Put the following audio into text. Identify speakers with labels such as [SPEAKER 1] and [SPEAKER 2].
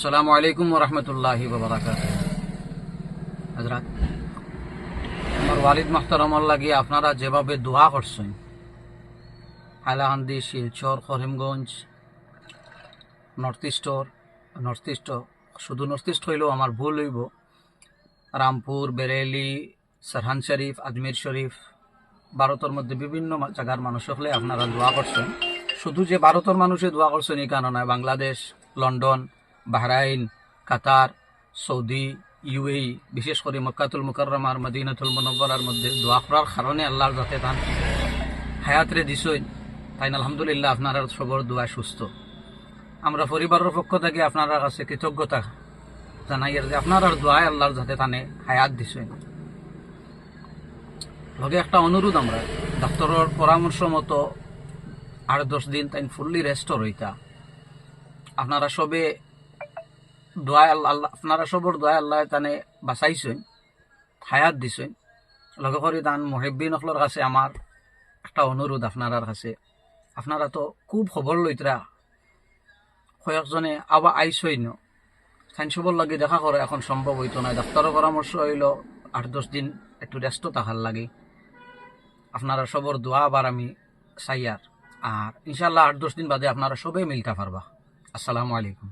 [SPEAKER 1] আসসালামু আলাইকুম রহমতুল্লাহি হজরত আমার ওয়ালিদ মাহতারমর লাগি আপনারা যেভাবে দোয়া করছেন হাইলাকান্দি শিলচর, করিমগঞ্জ, নর্থ ইস্টর নর্থ ইস্ট, শুধু নর্থ ইস্ট হইলেও আমার ভুল হইব, রামপুর বেরেলি সারহান শরীফ, আজমির শরীফ, ভারতের মধ্যে বিভিন্ন জায়গার মানুষ হলে আপনারা দোয়া করছেন। শুধু যে ভারতের মানুষে দোয়া করছেন এই কারণে Bangladesh, London Bahrain, Qatar, Saudi UAE বিশেষ করে মক্কাতুল মুকাররমার মদিনাতুল মুনব্বরার মধ্যে দোয়া করার কারণে আল্লাহর যাতে তান হায়াতরে দিছই তাই আলহামদুলিল্লাহ আপনারা সবর দোয়া সুস্থ। আমরা পরিবারের পক্ষ থেকে আপনার কাছে কৃতজ্ঞতা জানাই যে আপনার দোয়ায় আল্লাহর যাতে তানে হায়াত দিছই লগে একটা অনুরোধ আমরা, ডাক্তারের পরামর্শ মতো আট দশ দিন তাই ফুললি রেস্ট রইতা। আপনারা সবে দোয়া আল্লাহ, আপনারা সবর দোয়া আল্লাহ তানে বাঁচাইছেন হায়াত দিছেন লগে করে তান মহিবিন অকলর কাছে আমার একটা অনুরোধ আপনার কাছে। আপনারা তো খুব খবর লইতরা কয়েকজনে আবার আইসই ন। তাই সবর লাগে দেখা করে এখন সম্ভব হইতো না ডাক্তারের পরামর্শ হইল আট দশ দিন একটু ব্যস্ত থাকার লাগে। আপনারা সবর দোয়া আবার আমি চাই আর। আর ইনশাল্লাহ আট দশ দিন বাদে আপনারা সবে মিলতে পারবা। আসসালামু আলাইকুম।